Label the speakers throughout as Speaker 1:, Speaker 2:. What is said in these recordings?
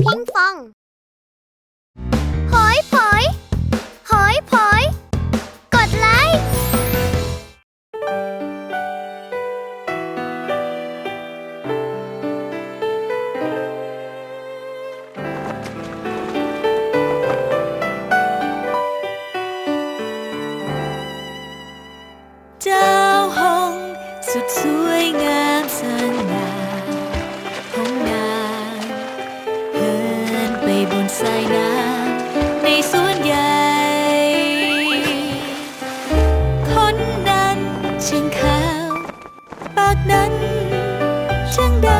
Speaker 1: พิงฟองหอยผอยหอยผอย กดไลค์
Speaker 2: เจ้าหงสุดสวยงามากนั้น จึงได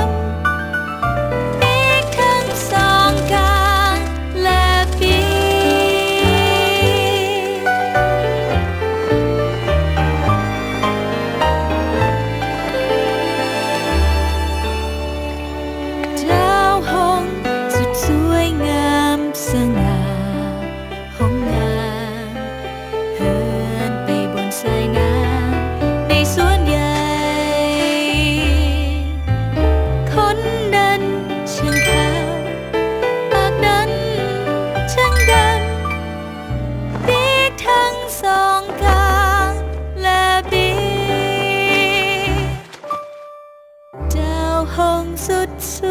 Speaker 2: องสุดสว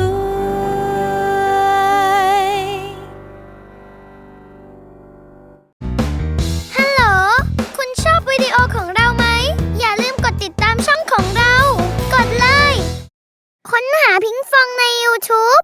Speaker 2: ยฮัลโหล คุณชอบวิดีโอของเราไหม อย่าลืมกดติดตามช่องของเรา กดเลย ค้นหาพิงฟองใน YouTube